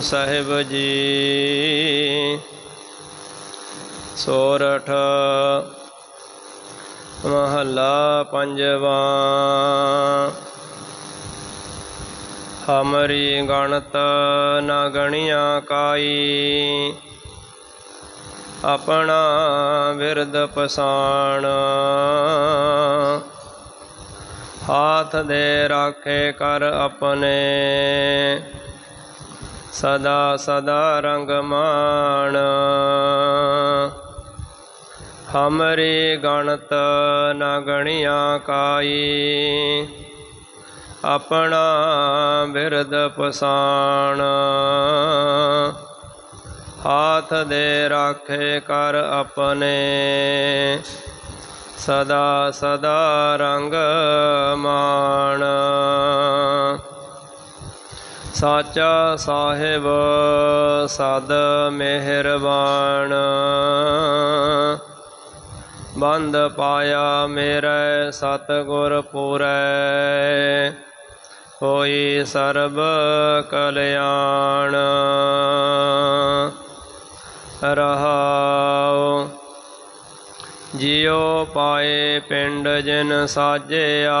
ਸਾਹਿਬ ਜੀ। ਸੋਰਠ ਮਹੱਲਾ ਪੰਜਵਾਂ। ਹਮਰੀ ਗਣਤ ਨ ਗਣਿਆ ਕਾਈ। ਆਪਣਾ ਵਿਰਦ ਪਸਾਣ। ਹਾਥ ਦੇ ਰਾਖੇ ਕਰ ਆਪਣੇ। ਸਦਾ ਸਦਾ ਰੰਗ ਮਾਣ ਹਮਰੀ ਗਣਤ ਨ ਗਣਿਆ ਕਾਈ। ਆਪਣਾ ਬਿਰਦ ਪਸਾਣ ਹਾਥ ਦੇ ਰਾਖੇ ਕਰ ਆਪਣੇ। ਸਦਾ ਸਦਾ ਰੰਗ ਮਾਣ ਸਾਚਾ ਸਾਹਿਬ ਸਦ ਮਿਹਰਬਾਨ। ਬੰਦ ਪਾਇਆ ਮੇਰੇ ਸਤਿਗੁਰ ਪੂਰੈ। ਹੋਈ ਸਰਬ ਕਲਿਆਣ। ਰਹਾਉ, ਜਿਉ ਪਾਏ ਪਿੰਡ ਜਿਨ ਸਾਜਿਆ।